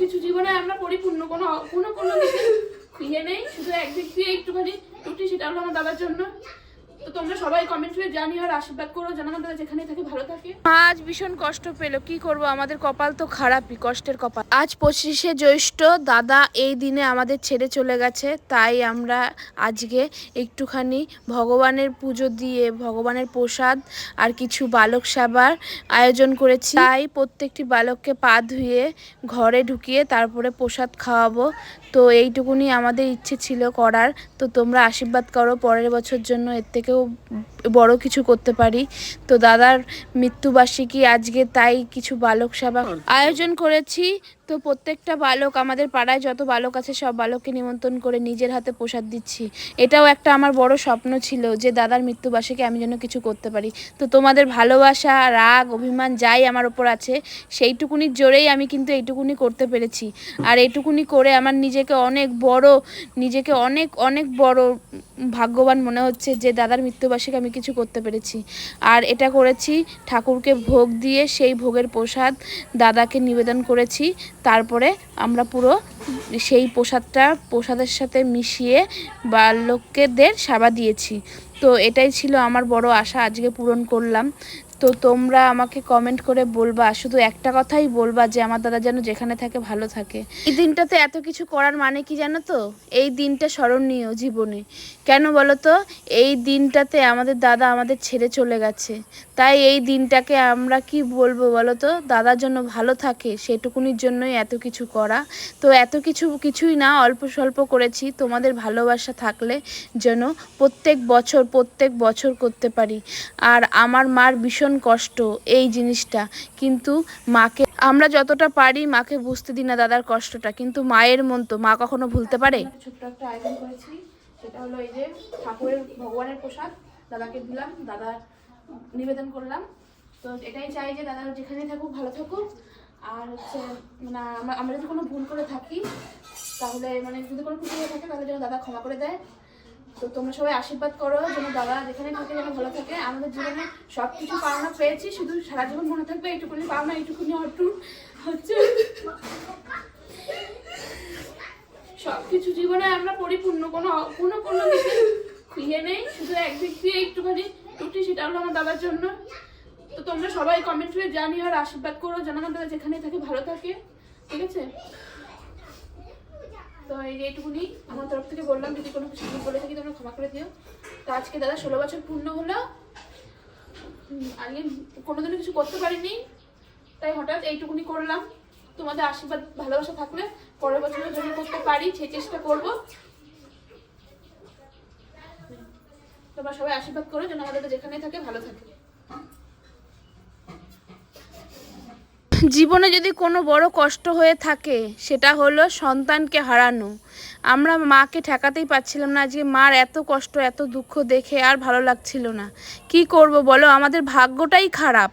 কিছু জীবনে আমরা পরিপূর্ণ, কোনো কোনো কোনো দিকে ইয়ে নেই, শুধু একদিক দিয়ে একটুখানি ত্রুটি, সেটা হলো আমার দাদার জন্য। তো তোমরা সবাই কমেন্ট করে জানিও আর আশীর্বাদ করো আমার দাদা যেখানে থাকে আজ ভীষণ কষ্ট পেল। কি করব? আমাদের কপাল তো খারাপই, কষ্টের কপাল। আজ পঁচিশে জ্যৈষ্ঠ, দাদা এই দিনে আমাদের ছেড়ে চলে গেছে, তাই আমরা আজকে একটুখানি ভগবানের পুজো দিয়ে, ভগবানের প্রসাদ আর কিছু বালক সেবার আয়োজন করেছি। তাই প্রত্যেকটি বালককে পা ধুয়ে ঘরে ঢুকিয়ে তারপরে প্রসাদ খাওয়াবো। তো এইটুকুনি আমাদের ইচ্ছে ছিল করার। তো তোমরা আশীর্বাদ করো, পরের বছর জন্য এর থেকেও বড় কিছু করতে পারি। তো দাদার মৃত্যুবার্ষিকী আজকে তাই কিছু বালক সেবা আয়োজন করেছি। তো প্রত্যেকটা বালক, আমাদের পাড়ায় যত বালক আছে, সব বালককে নিমন্ত্রণ করে নিজের হাতে প্রসাদ দিচ্ছি। এটাও একটা আমার বড় স্বপ্ন ছিল যে দাদার মৃত্যুবার্ষিকী আমি যেন কিছু করতে পারি। তো তোমাদের ভালোবাসা, রাগ, অভিমান যাই আমার ওপর আছে সেইটুকুনির জোরেই আমি কিন্তু এইটুকুনি করতে পেরেছি। আর এইটুকুনি করে আমার নিজেকে অনেক বড়, নিজেকে অনেক অনেক বড় ভাগ্যবান মনে হচ্ছে যে দাদার মৃত্যুবার্ষিকী আমি কিছু করতে পেরেছি। আর এটা করেছি, ঠাকুরকে ভোগ দিয়ে সেই ভোগের প্রসাদ দাদাকে নিবেদন করেছি। তারপরে আমরা পুরো সেই প্রসাদটা, প্রসাদের সাথে মিশিয়ে বা লোকেদের সেবা দিয়েছি। তো এটাই ছিল আমার বড় আশা, আজকে পূরণ করলাম। তো তোমরা আমাকে কমেন্ট করে বলবা, শুধু একটা কথাই বলবা যে আমার দাদা যেন যেখানে থাকে ভালো থাকে। এই দিনটাতে এত কিছু করার মানে কি জানো তো? এই দিনটা স্মরণীয় জীবনে। কেন বলো তো এই দিনটাতে আমাদের দাদা আমাদের ছেড়ে চলে গেছে। তাই এই দিনটাকে আমরা কি বলব বলো তো দাদার জন্য ভালো থাকে সেটুকুনির জন্যই এত কিছু করা। তো এত কিছু, কিছুই না, অল্প স্বল্প করেছি। তোমাদের ভালোবাসা থাকলে যেন প্রত্যেক বছর প্রত্যেক বছর করতে পারি। আর আমার মার ভীষণ কষ্ট এই জিনিসটা। কিন্তু মাকে, আমরা যতটা পারি মাকে বুঝতে দিই না দাদার কষ্টটা। কিন্তু মায়ের মন তো, মা কখনো ভুলতে পারে? ছোট্ট একটা আয়োজন করেছি, সেটা হলো এই যে ঠাকুরের ভগবানের প্রসাদ। দাদাকে দিলাম দাদার নিবেদন করলাম। তো এটাই চাই যে দাদা যেখানেই থাকুক, ভালো থাকুক। আর হচ্ছে মানে আমরা আমরা যদি কোনো ভুল করে থাকি, তাহলে মানে যদি কোনো কিছু হয়ে থাকে, তাহলে যেন দাদা ক্ষমা করে দেয়। তো তোমরা সবাই আশীর্বাদ করো যেন দাদা যেখানে থাকে যেন ভালো থাকে। আমাদের জীবনে সব কিছু পাওনা পেয়েছি, শুধু সারা জীবন মনে থাকবে এইটুকুনি পাওনা, এইটুকুনি অটুট হচ্ছে। সবকিছু জীবনে আমরা পরিপূর্ণ, কোনো কোনো কোনো ইয়ে নেই, শুধু একদিক দিয়ে একটুখানি ত্রুটি, সেটা হলো আমার দাদার জন্য। তো তোমরা সবাই কমেন্ট করে জানিও আর আশীর্বাদ করো যেন আমার দাদা যেখানে থাকে ভালো থাকে, ঠিক আছে? এই এইটুকুনি আমার তরফ থেকে বললাম, যদি কোনো কিছু বলে থাকি তোমরা ক্ষমা করে দিও। তো আজকে দাদা ষোলো বছর পূর্ণ হলো। আগে কোনোদিনও কিছু করতে পারিনি। তাই হঠাৎ এইটুকুনি করলাম। তোমাদের আশীর্বাদ, ভালোবাসা থাকলে পরের বছরের জন্য করতে পারি, সেই চেষ্টা করব। তোমরা সবাই আশীর্বাদ করো, যেন আমাদের যেখানে থাকে, ভালো থাকে। জীবনে যদি কোনো বড় কষ্ট হয়ে থাকে, সেটা হলো সন্তানকে হারানো। আমরা মাকে ঠেকাতেই পারছিলাম না যে, মার এত কষ্ট, এত দুঃখ দেখে আর ভালো লাগছিল না। কি করব বলো? আমাদের ভাগ্যটাই খারাপ।